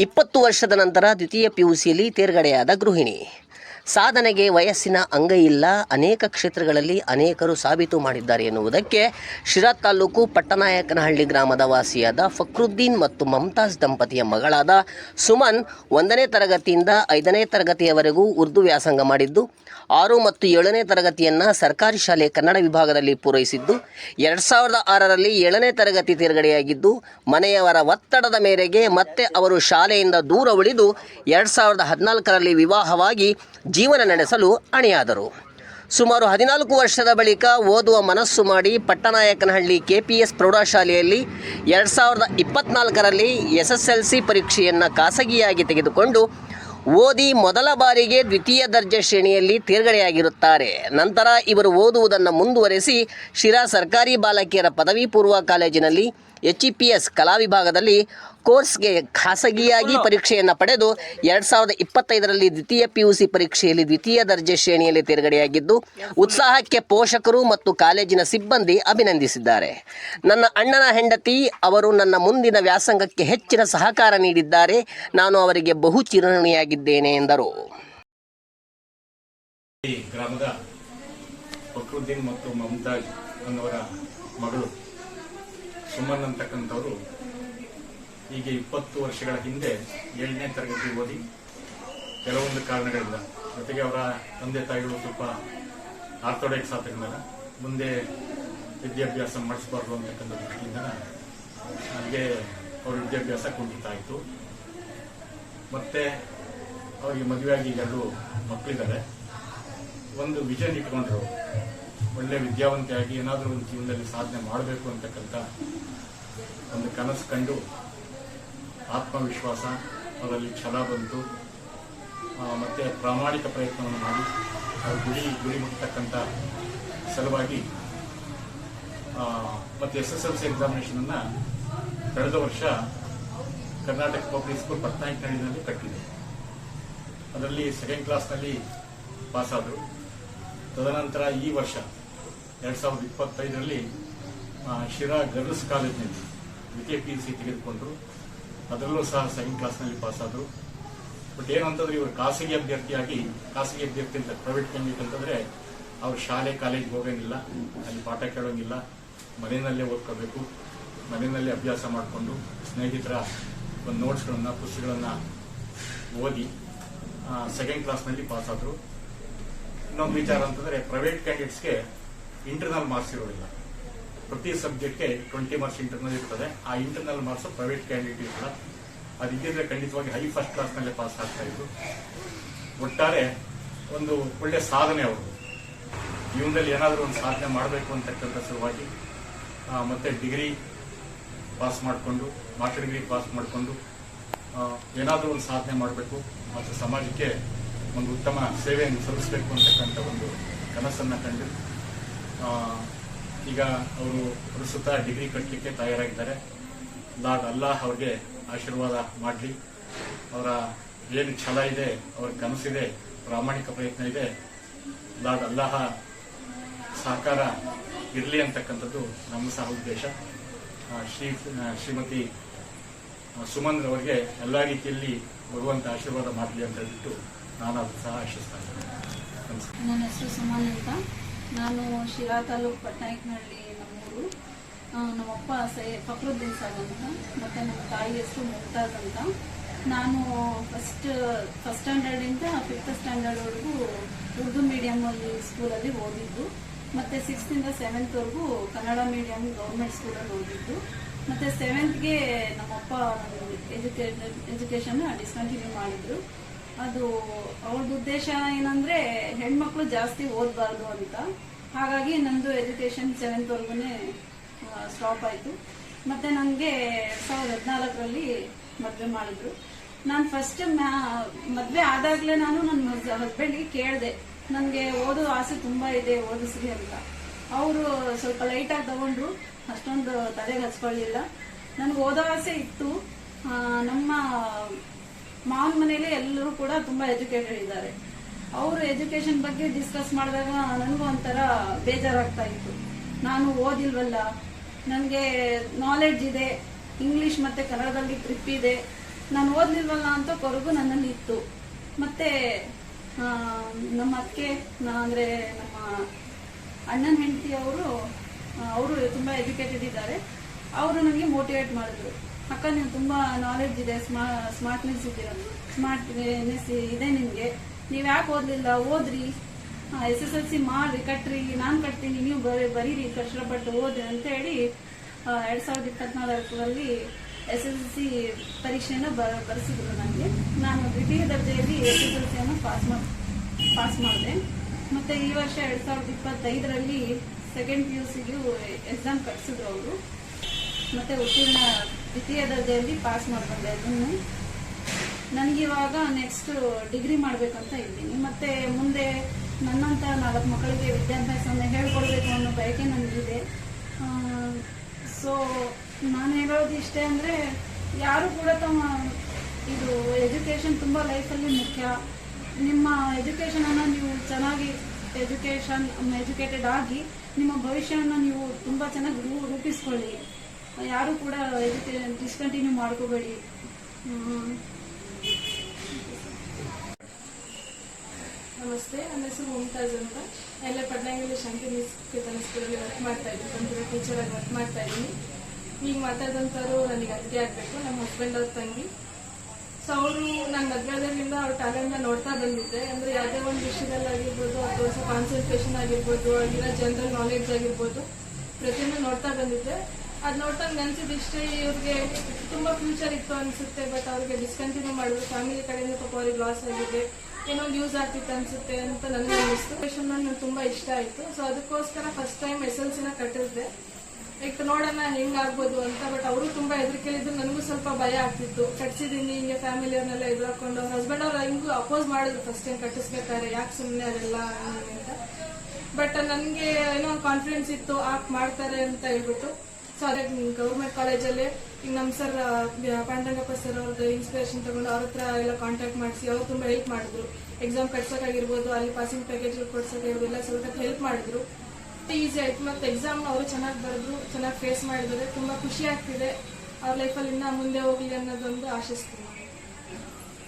ಇಪ್ಪತ್ತು ವರ್ಷದ ನಂತರ ದ್ವಿತೀಯ ಪಿಯುಸಿಯಲ್ಲಿ ತೇರ್ಗಡೆಯಾದ ಗೃಹಿಣಿ. ಸಾಧನೆಗೆ ವಯಸ್ಸಿನ ಅಂಗ ಇಲ್ಲ ಅನೇಕ ಕ್ಷೇತ್ರಗಳಲ್ಲಿ ಅನೇಕರು ಸಾಬೀತು ಮಾಡಿದ್ದಾರೆ ಎನ್ನುವುದಕ್ಕೆ ಶಿರಾ ತಾಲೂಕು ಪಟ್ಟನಾಯಕನಹಳ್ಳಿ ಗ್ರಾಮದ ವಾಸಿಯಾದ ಫಕ್ರುದ್ದೀನ್ ಮತ್ತು ಮಮತಾಜ್ ದಂಪತಿಯ ಮಗಳಾದ ಸುಮನ್ ಒಂದನೇ ತರಗತಿಯಿಂದ ಐದನೇ ತರಗತಿಯವರೆಗೂ ಉರ್ದು ವ್ಯಾಸಂಗ ಮಾಡಿದ್ದು, ಆರು ಮತ್ತು ಏಳನೇ ತರಗತಿಯನ್ನು ಸರ್ಕಾರಿ ಶಾಲೆ ಕನ್ನಡ ವಿಭಾಗದಲ್ಲಿ ಪೂರೈಸಿದ್ದು, ಎರಡು ಸಾವಿರದ ಆರರಲ್ಲಿ ಏಳನೇ ತರಗತಿ ತೇರ್ಗಡೆಯಾಗಿದ್ದು, ಮನೆಯವರ ಒತ್ತಡದ ಮೇರೆಗೆ ಮತ್ತೆ ಅವರು ಶಾಲೆಯಿಂದ ದೂರ ಉಳಿದು ಎರಡು ಸಾವಿರದ ಹದಿನಾಲ್ಕರಲ್ಲಿ ವಿವಾಹವಾಗಿ ಜೀವನ ನಡೆಸಲು ಅಣಿಯಾದರು. ಸುಮಾರು ಹದಿನಾಲ್ಕು ವರ್ಷದ ಬಳಿಕ ಓದುವ ಮನಸ್ಸು ಮಾಡಿ ಪಟ್ಟನಾಯಕನಹಳ್ಳಿ ಕೆ ಪಿ ಎಸ್ ಪ್ರೌಢಶಾಲೆಯಲ್ಲಿ ಎರಡು ಸಾವಿರದ ಇಪ್ಪತ್ನಾಲ್ಕರಲ್ಲಿ ಎಸ್ ಎಸ್ ಎಲ್ ಸಿ ಪರೀಕ್ಷೆಯನ್ನು ಖಾಸಗಿಯಾಗಿ ತೆಗೆದುಕೊಂಡು ಓದಿ ಮೊದಲ ಬಾರಿಗೆ ದ್ವಿತೀಯ ದರ್ಜೆ ಶ್ರೇಣಿಯಲ್ಲಿ ತೇರ್ಗಡೆಯಾಗಿರುತ್ತಾರೆ. ನಂತರ ಇವರು ಓದುವುದನ್ನು ಮುಂದುವರೆಸಿ ಶಿರಾ ಸರ್ಕಾರಿ ಬಾಲಕಿಯರ ಪದವಿ ಪೂರ್ವ ಕಾಲೇಜಿನಲ್ಲಿ ಎಚ್ ಇ ಪಿ ಎಸ್ ಕಲಾ ವಿಭಾಗದಲ್ಲಿ ಕೋರ್ಸ್ಗೆ ಖಾಸಗಿಯಾಗಿ ಪರೀಕ್ಷೆಯನ್ನು ಪಡೆದು ಎರಡು ಸಾವಿರದ ಇಪ್ಪತ್ತೈದರಲ್ಲಿ ದ್ವಿತೀಯ ಪಿ ಯು ಸಿ ಪರೀಕ್ಷೆಯಲ್ಲಿ ದ್ವಿತೀಯ ದರ್ಜೆ ಶ್ರೇಣಿಯಲ್ಲಿ ತೇರ್ಗಡೆಯಾಗಿದ್ದು ಉತ್ಸಾಹಕ್ಕೆ ಪೋಷಕರು ಮತ್ತು ಕಾಲೇಜಿನ ಸಿಬ್ಬಂದಿ ಅಭಿನಂದಿಸಿದ್ದಾರೆ. ನನ್ನ ಅಣ್ಣನ ಹೆಂಡತಿ ಅವರು ನನ್ನ ಮುಂದಿನ ವ್ಯಾಸಂಗಕ್ಕೆ ಹೆಚ್ಚಿನ ಸಹಕಾರ ನೀಡಿದ್ದಾರೆ. ನಾನು ಅವರಿಗೆ ಬಹು ಚಿರಋಣಿಯಾಗಿದ್ದೇನೆ ಎಂದರು. ಗ್ರಾಮದ ಫಕ್ರುದ್ದೀನ್ ಮತ್ತು ಮಮತಾಜ್ ಅನ್ನೋರ ಮಗಳು ಸುಮನ್ ಅಂತಕ್ಕಂಥವರು ಈಗ ಇಪ್ಪತ್ತು ವರ್ಷಗಳ ಹಿಂದೆ ಏಳನೇ ತರಗತಿ ಓದಿ ಕೆಲವೊಂದು ಕಾರಣಗಳಿಂದ, ಜೊತೆಗೆ ಅವರ ತಂದೆ ತಾಯಿಗಳು ಸ್ವಲ್ಪ ಆರ್ಥೋಡಾಕ್ಸ್ ಆದ್ರಿಂದ ಮುಂದೆ ವಿದ್ಯಾಭ್ಯಾಸ ಮಾಡಿಸಬಾರ್ದು ಅಂತಕ್ಕಂಥ ದೃಷ್ಟಿಯಿಂದ ನನಗೆ ಅವ್ರ ವಿದ್ಯಾಭ್ಯಾಸ ಕುಂಠಿತಾಯಿತು ಮತ್ತೆ ಅವರಿಗೆ ಮದುವೆಯಾಗಿ ಎರಡು ಮಕ್ಕಳಿದ್ದಾರೆ. ಒಂದು ವಿಷನ್ ಇಟ್ಕೊಂಡ್ರು, ಒಳ್ಳೆ ವಿದ್ಯಾವಂತೆಯಾಗಿ ಏನಾದರೂ ಒಂದು ಜೀವನದಲ್ಲಿ ಸಾಧನೆ ಮಾಡಬೇಕು ಅಂತಕ್ಕಂಥ ಒಂದು ಕನಸು ಕಂಡು ಆತ್ಮವಿಶ್ವಾಸ, ಅದರಲ್ಲಿ ಛಲ ಬಂತು. ಮತ್ತು ಪ್ರಾಮಾಣಿಕ ಪ್ರಯತ್ನವನ್ನು ಮಾಡಿ ಅವ್ರ ಗುರಿ ಗುರಿ ಮುಟ್ಟತಕ್ಕಂಥ ಸಲುವಾಗಿ ಮತ್ತು ಎಸ್ ಎಸ್ ಎಲ್ ಸಿ ಎಕ್ಸಾಮಿನೇಷನನ್ನು ಕಳೆದ ವರ್ಷ ಕರ್ನಾಟಕ ಪಬ್ಲಿಕ್ ಸ್ಕೂಲ್ ಪಟ್ನಾಯಕನಹಳ್ಳಿನಲ್ಲಿ ಕಟ್ಟಿದೆ. ಅದರಲ್ಲಿ ಸೆಕೆಂಡ್ ಕ್ಲಾಸ್ನಲ್ಲಿ ಪಾಸಾದರು. ತದನಂತರ ಈ ವರ್ಷ, ಎರಡು ಸಾವಿರದ ಇಪ್ಪತ್ತೈದರಲ್ಲಿ ಶಿರಾ ಗರ್ಲ್ಸ್ ಕಾಲೇಜಿನಲ್ಲಿ ದ್ವಿತೀಯ ಪಿ ಯು ಸಿ ತೆಗೆದುಕೊಂಡ್ರು. ಅದರಲ್ಲೂ ಸಹ ಸೆಕೆಂಡ್ ಕ್ಲಾಸ್ನಲ್ಲಿ ಪಾಸ್ ಆದರು. ಬಟ್ ಏನಂತಂದ್ರೆ ಇವರು ಖಾಸಗಿ ಅಭ್ಯರ್ಥಿಯಾಗಿ, ಖಾಸಗಿ ಅಭ್ಯರ್ಥಿ ಅಂತ ಪ್ರೈವೇಟ್ ಕ್ಯಾಂಡಿಡೇಟ್ ಅಂತಂದ್ರೆ ಅವ್ರು ಶಾಲೆ ಕಾಲೇಜ್ಗೆ ಹೋಗೋಂಗಿಲ್ಲ. ಅಲ್ಲಿ ಪಾಠ ಕೇಳೋಂಗಿಲ್ಲ. ಮನೆಯಲ್ಲೇ ಓದ್ಕೋಬೇಕು. ಮನೆಯಲ್ಲೇ ಅಭ್ಯಾಸ ಮಾಡಿಕೊಂಡು ಸ್ನೇಹಿತರ ಒಂದು ನೋಟ್ಸ್ಗಳನ್ನ ಪುಸ್ತಕಗಳನ್ನ ಓದಿ ಸೆಕೆಂಡ್ ಕ್ಲಾಸ್ನಲ್ಲಿ ಪಾಸ್ ಆದರು. ಇನ್ನೊಂದು ವಿಚಾರ ಅಂತಂದ್ರೆ ಪ್ರೈವೇಟ್ ಕ್ಯಾಂಡಿಡೇಟ್ಸ್ಗೆ ಇಂಟರ್ನಲ್ ಮಾರ್ಕ್ಸ್ ಇರೋದಿಲ್ಲ. ಪ್ರತಿ ಸಬ್ಜೆಕ್ಟ್ಗೆ ಟ್ವೆಂಟಿ ಮಾರ್ಕ್ಸ್ ಇಂಟರ್ನಲ್ ಇರ್ತದೆ. ಆ ಇಂಟರ್ನಲ್ ಮಾರ್ಕ್ಸ್ ಪ್ರೈವೇಟ್ ಕ್ಯಾಂಡಿಡೇಟ್ ಇಲ್ಲ ಅದು ಇದ್ದಿದ್ರೆ ಖಂಡಿತವಾಗಿ ಹೈ ಫಸ್ಟ್ ಕ್ಲಾಸ್ ಕ್ಲಾಸ್ನಲ್ಲೇ ಪಾಸ್ ಆಗ್ತಾ ಇದ್ರು ಒಟ್ಟಾರೆ ಒಂದು ಒಳ್ಳೆ ಸಾಧನೆ ಅವರು ಜೀವನದಲ್ಲಿ ಏನಾದರೂ ಒಂದು ಸಾಧನೆ ಮಾಡಬೇಕು ಅಂತಕ್ಕಂಥ ಸಲುವಾಗಿ ಮತ್ತೆ ಡಿಗ್ರಿ ಪಾಸ್ ಮಾಡಿಕೊಂಡು ಮಾಸ್ಟರ್ ಡಿಗ್ರಿ ಪಾಸ್ ಮಾಡಿಕೊಂಡು ಏನಾದರೂ ಒಂದು ಸಾಧನೆ ಮಾಡಬೇಕು. ಮತ್ತು ಸಮಾಜಕ್ಕೆ ಒಂದು ಉತ್ತಮ ಸೇವೆಯನ್ನು ಸಲ್ಲಿಸಬೇಕು ಅಂತಕ್ಕಂಥ ಒಂದು ಕನಸನ್ನು ಕಂಡು ಈಗ ಅವರು ಪ್ರಸ್ತುತ ಡಿಗ್ರಿ ಕಟ್ಟಲಿಕ್ಕೆ ತಯಾರಾಗಿದ್ದಾರೆ. ಲಾರ್ಡ್ ಅಲ್ಲಾಹ್ ಅವ್ರಿಗೆ ಆಶೀರ್ವಾದ ಮಾಡಲಿ. ಅವರ ಏನು ಛಲ ಇದೆ, ಅವ್ರ ಕನಸಿದೆ, ಪ್ರಾಮಾಣಿಕ ಪ್ರಯತ್ನ ಇದೆ. ಲಾರ್ಡ್ ಅಲ್ಲಾಹ ಸಹಕಾರ ಇರಲಿ ಅಂತಕ್ಕಂಥದ್ದು ನಮ್ಮ ಸಹ ಉದ್ದೇಶ. ಶ್ರೀ ಶ್ರೀಮತಿ ಸುಮನ್ ಅವರಿಗೆ ಎಲ್ಲ ರೀತಿಯಲ್ಲಿ ಭಗವಂತ ಆಶೀರ್ವಾದ ಮಾಡಲಿ ಅಂತ ಹೇಳ್ಬಿಟ್ಟು ನಾನು ಅದು ಸಹ ಆಶಿಸ್ತಾ ಇದ್ದೇನೆ. ನನ್ನ ಹೆಸರು ಸುಮನ್ ಅಂತ. ನಾನು ಶಿರಾ ತಾಲೂಕು ಪಟ್ನಾಯಕನಹಳ್ಳಿ ನಮ್ಮೂರು. ನಮ್ಮಪ್ಪ ಸೈ ಫಕ್ರುದ್ದೀನ್ ಸಾಬ್ ಅಂತ, ಮತ್ತು ನಮ್ಮ ತಾಯಿ ಹೆಸರು ಮುಮ್ತಾಜ್ ಅಂತ. ನಾನು ಫಸ್ಟ್ ಫಸ್ಟ್ ಸ್ಟ್ಯಾಂಡರ್ಡಿಂದ ಫಿಫ್ತ್ ಸ್ಟ್ಯಾಂಡರ್ಡ್ವರೆಗೂ ಉರ್ದು ಮೀಡಿಯಮಲ್ಲಿ ಸ್ಕೂಲಲ್ಲಿ ಓದಿದ್ದು. ಮತ್ತು ಸಿಕ್ಸ್ತಿಂದ ಸೆವೆಂತ್ವರೆಗೂ ಕನ್ನಡ ಮೀಡಿಯಂ ಗೌರ್ಮೆಂಟ್ ಸ್ಕೂಲಲ್ಲಿ ಓದಿದ್ದು. ಮತ್ತು ಸೆವೆಂತ್ಗೆ ನಮ್ಮಪ್ಪ ಎಜುಕೇಷನ್ ಎಜುಕೇಷನ್ನ ಡಿಸ್ಕಂಟಿನ್ಯೂ ಮಾಡಿದರು. ಅದು ಅವ್ರದ್ದು ಉದ್ದೇಶ ಏನಂದರೆ ಹೆಣ್ಮಕ್ಳು ಜಾಸ್ತಿ ಓದಬಾರ್ದು ಅಂತ. ಹಾಗಾಗಿ ನಂದು ಎಜುಕೇಶನ್ ಸೆವೆಂತ್ವರೆಗೂ ಸ್ಟಾಪ್ ಆಯಿತು. ಮತ್ತೆ ನನಗೆ ಎರಡ್ ಸಾವಿರದ ಹದಿನಾಲ್ಕರಲ್ಲಿ ಮದುವೆ ಮಾಡಿದ್ರು. ನಾನು ಫಸ್ಟ್ ಮದುವೆ ಆದಾಗಲೇ ನಾನು ನನ್ನ ಹಸ್ಬೆಂಡ್ಗೆ ಕೇಳಿದೆ. ನನಗೆ ಓದೋ ಆಸೆ ತುಂಬ ಇದೆ, ಓದಿಸ್ರಿ ಅಂತ. ಅವರು ಸ್ವಲ್ಪ ಲೈಟಾಗಿ ತಗೊಂಡ್ರು, ಅಷ್ಟೊಂದು ತಲೆಗೆ ಹಚ್ಕೊಳ್ಳಿಲ್ಲ. ನನಗೆ ಓದೋ ಆಸೆ ಇತ್ತು. ನಮ್ಮ ಮಾವನ ಮನೇಲಿ ಎಲ್ಲರೂ ಕೂಡ ತುಂಬ ಎಜುಕೇಟೆಡ್ ಇದ್ದಾರೆ. ಅವರು ಎಜುಕೇಶನ್ ಬಗ್ಗೆ ಡಿಸ್ಕಸ್ ಮಾಡಿದಾಗ ನನಗೂ ಒಂಥರ ಬೇಜಾರಾಗ್ತಾ ಇತ್ತು. ನಾನು ಓದಿಲ್ವಲ್ಲ, ನನಗೆ ನಾಲೆಡ್ಜ್ ಇದೆ ಇಂಗ್ಲಿಷ್ ಮತ್ತೆ ಕನ್ನಡದಲ್ಲಿ ಟ್ರಿಪ್ ಇದೆ, ನಾನು ಓದಲಿಲ್ವಲ್ಲ ಅಂತ ಕೊರಗು ನನ್ನಲ್ಲಿ ಇತ್ತು. ಮತ್ತೆ ನಮ್ಮ ಅಕ್ಕೆ ಅಂದ್ರೆ ನಮ್ಮ ಅಣ್ಣನ ಹೆಂಡತಿ ಅವರು ಅವರು ತುಂಬಾ ಎಜುಕೇಟೆಡ್ ಇದ್ದಾರೆ. ಅವರು ನನಗೆ ಮೋಟಿವೇಟ್ ಮಾಡಿದ್ರು. ಅಕ್ಕ ನೀವು ತುಂಬಾ ನಾಲೆಡ್ಜ್ ಇದೆ ಸ್ಮಾ ಸ್ಮಾರ್ಟ್ನೆಸ್ ಇದ್ದೀರ ಸ್ಮಾರ್ಟ್ನೆಸ್ ಇದೆ ನಿಮಗೆ ನೀವು ಯಾಕೆ ಓದ್ಲಿಲ್ಲ? ಓದ್ರಿ. ಎಸ್ ಎಸ್ ಎಲ್ ಸಿ ಮಾಡ್ರಿ, ಕಟ್ರಿ. ನಾನು ಕಟ್ತೀನಿ, ನೀವು ಬರೀ ಬರೀರಿ, ಕಷ್ಟಪಟ್ಟು ಓದ್ರಿ ಅಂತ ಹೇಳಿ ಎರಡ್ ಸಾವಿರದ ಇಪ್ಪತ್ನಾಲ್ಕರಲ್ಲಿ ಎಸ್ ಎಸ್ ಎಲ್ ಸಿ ಪರೀಕ್ಷೆಯನ್ನು ಬರೆಸಿದ್ರು ನನಗೆ ನಾನು ದ್ವಿತೀಯ ದರ್ಜೆಯಲ್ಲಿ ಎಸ್ ಎಸ್ ಎಲ್ ಸಿಯನ್ನು ಪಾಸ್ ಮಾಡಿ ಪಾಸ್ ಮಾಡಿದೆ. ಮತ್ತೆ ಈ ವರ್ಷ ಎರಡ್ ಸಾವಿರದ ಇಪ್ಪತ್ತೈದರಲ್ಲಿ ಸೆಕೆಂಡ್ ಪಿ ಯು ಸಿಗೂ ಎಕ್ಸಾಮ್ ಕಟ್ಸಿದ್ರು ಅವರು. ಮತ್ತೆ ಉತ್ತೀರ್ಣ ದ್ವಿತೀಯ ದರ್ಜೆಯಲ್ಲಿ ಪಾಸ್ ಮಾಡ್ಕೊಂಡೆ ಅದನ್ನು. ನನಗಿವಾಗ ನೆಕ್ಸ್ಟ್ ಡಿಗ್ರಿ ಮಾಡಬೇಕಂತ ಇದ್ದೀನಿ. ಮತ್ತೆ ಮುಂದೆ ನನ್ನಂತ ನಾಲ್ಕು ಮಕ್ಕಳಿಗೆ ವಿದ್ಯಾಭ್ಯಾಸವನ್ನು ಹೇಳ್ಕೊಡ್ಬೇಕು ಅನ್ನೋ ಬಯಕೆ ನನಗಿದೆ. ಸೊ ನಾನು ಹೇಳೋದು ಇಷ್ಟೇ ಅಂದರೆ, ಯಾರು ಕೂಡ ತಮ್ಮ ಇದು ಎಜುಕೇಷನ್ ತುಂಬ ಲೈಫಲ್ಲಿ ಮುಖ್ಯ. ನಿಮ್ಮ ಎಜುಕೇಷನನ್ನು ನೀವು ಚೆನ್ನಾಗಿ ಎಜುಕೇಷನ್ ಎಜುಕೇಟೆಡ್ ಆಗಿ ನಿಮ್ಮ ಭವಿಷ್ಯವನ್ನು ನೀವು ತುಂಬ ಚೆನ್ನಾಗಿ ರೂಪಿಸ್ಕೊಳ್ಳಿ. ಯಾರು ಕೂಡ ಎಜುಕೇ ಡಿಸ್ಕಂಟಿನ್ಯೂ ಮಾಡ್ಕೋಬೇಡಿ. ನಮಸ್ತೆ, ನನ್ನ ಹೆಸರು ಮುಮ್ತಾಜ್ ಅಂತ. ಎಲ್ಲ ಪಟ್ನಾಗಲ್ಲಿ ಶಾಂತಿ ನಿಕೇತನ ಸ್ಕೂಲಲ್ಲಿ ವರ್ಕ್ ಮಾಡ್ತಾ ಇದ್ದೀನಿ. ಕಂಪ್ಯೂಟರ್ ಟೀಚರ್ ಆಗಿ ವರ್ಕ್ ಮಾಡ್ತಾ ಇದ್ದೀನಿ. ಈಗ ಮಾತಾಡಿದಂಥವ್ರು ನನಗೆ ಅತ್ತೆ ಆಗಬೇಕು. ನಮ್ಮ ಹಸ್ಬೆಂಡ್ ಅವ್ರ ತಂಗಿ. ಸೊ ಅವರು ನಾನು ಮದುವೆದಾಗಿಂದ ಅವ್ರ ಟ್ಯಾಲೆಂಟ್ನ ನೋಡ್ತಾ ಬಂದಿದ್ದೆ. ಅಂದರೆ ಯಾವುದೇ ಒಂದು ವಿಷಯದಲ್ಲಾಗಿರ್ಬೋದು ಅಥವಾ ಕಾನ್ಸಂಟ್ರೇಷನ್ ಆಗಿರ್ಬೋದು ಅಲ್ಲಿರೋ ಜನರಲ್ ನಾಲೆಡ್ಜ್ ಆಗಿರ್ಬೋದು, ಪ್ರತಿಯೊಂದು ನೋಡ್ತಾ ಬಂದಿದ್ದೆ. ಅದು ನೋಡ್ತಾ ಅನ್ಸಿದ್ದು ಇಷ್ಟೇ ಇವ್ರಿಗೆ ತುಂಬ ಫ್ಯೂಚರ್ ಇತ್ತು ಅನಿಸುತ್ತೆ ಬಟ್ ಅವ್ರಿಗೆ ಡಿಸ್ಕಂಟಿನ್ಯೂ ಮಾಡಿದ್ರು ಫ್ಯಾಮಿಲಿ ಕಡೆಯಿಂದ ಪಾಪ ಅವ್ರಿಗೆ ಲಾಸ್ ಆಗಿದೆ. ಏನೋ ಯೂಸ್ ಆಗ್ತಿತ್ತು ಅನ್ಸುತ್ತೆ ಅಂತ ನನಗೆ ಅನಿಸ್ತು ಕ್ವೆಶನ್ ನನಗೆ ತುಂಬಾ ಇಷ್ಟ ಆಯ್ತು. ಸೊ ಅದಕ್ಕೋಸ್ಕರ ಫಸ್ಟ್ ಟೈಮ್ ಎಸ್ ಎಲ್ ಸಿನ ಕಟ್ಟಿದ್ದೆ. ಲೈಕ್ ನೋಡೋಣ ಹೆಂಗಾಗ್ಬೋದು ಅಂತ ಬಟ್ ಅವರು ತುಂಬಾ ಹೆದರಿಕೆಲಿದ್ದು ನನಗೂ ಸ್ವಲ್ಪ ಭಯ ಆಗ್ತಿತ್ತು. ಕಟ್ಸಿದೀನಿ, ಹಿಂಗೆ ಫ್ಯಾಮಿಲಿ ಅವ್ರನ್ನೆಲ್ಲ ಎದುರಾಕೊಂಡು. ಹಸ್ಬೆಂಡ್ ಅವ್ರು ಹಿಂಗೂ ಅಪೋಸ್ ಮಾಡಿದ್ರು ಫಸ್ಟ್ ಟೈಮ್ ಕಟ್ಟಿಸ್ಬೇಕಾದ್ರೆ. ಯಾಕೆ ಸುಮ್ಮನೆ ಹಂಗೆ ಅಂತ. ಬಟ್ ನನಗೆ ಏನೋ ಕಾನ್ಫಿಡೆನ್ಸ್ ಇತ್ತು ಆಕ್ ಮಾಡ್ತಾರೆ ಅಂತ ಹೇಳ್ಬಿಟ್ಟು. ಸೊ ಅದೇ ಗೌರ್ಮೆಂಟ್ ಕಾಲೇಜಲ್ಲಿ ಈಗ ನಮ್ಮ ಸರ್ ಪಾಂಡರಂಗಪ್ಪ ಸರ್ ಅವ್ರದ್ದು ಇನ್ಸ್ಪಿರೇಷನ್ ತಗೊಂಡು ಅವ್ರ ಹತ್ರ ಎಲ್ಲ ಕಾಂಟ್ಯಾಕ್ಟ್ ಮಾಡಿಸಿ, ಅವ್ರು ತುಂಬ ಹೆಲ್ಪ್ ಮಾಡಿದ್ರು. ಎಕ್ಸಾಮ್ ಕಟ್ಸೋಕ್ಕಾಗಿರ್ಬೋದು, ಅಲ್ಲಿ ಪಾಸಿಂಗ್ ಪ್ಯಾಕೇಜ್ ಕೊಡ್ಸೋಕ್ಕಾಗಿರ್ಬೋದು, ಎಲ್ಲ ಸ್ವಲ್ಪ ಹೆಲ್ಪ್ ಮಾಡಿದ್ರು. ಈಸಿ ಆಯ್ತು. ಮತ್ತೆ ಎಕ್ಸಾಮ್ ಅವರು ಚೆನ್ನಾಗಿ ಬರೆದ್ರು, ಚೆನ್ನಾಗಿ ಫೇಸ್ ಮಾಡಿದ್ರೆ ತುಂಬ ಖುಷಿ ಆಗ್ತಿದೆ. ಅವ್ರ ಲೈಫಲ್ಲಿ ಇನ್ನೂ ಮುಂದೆ ಹೋಗಲಿ ಅನ್ನೋದೊಂದು ಆಶಿಸ್ತೀನಿ.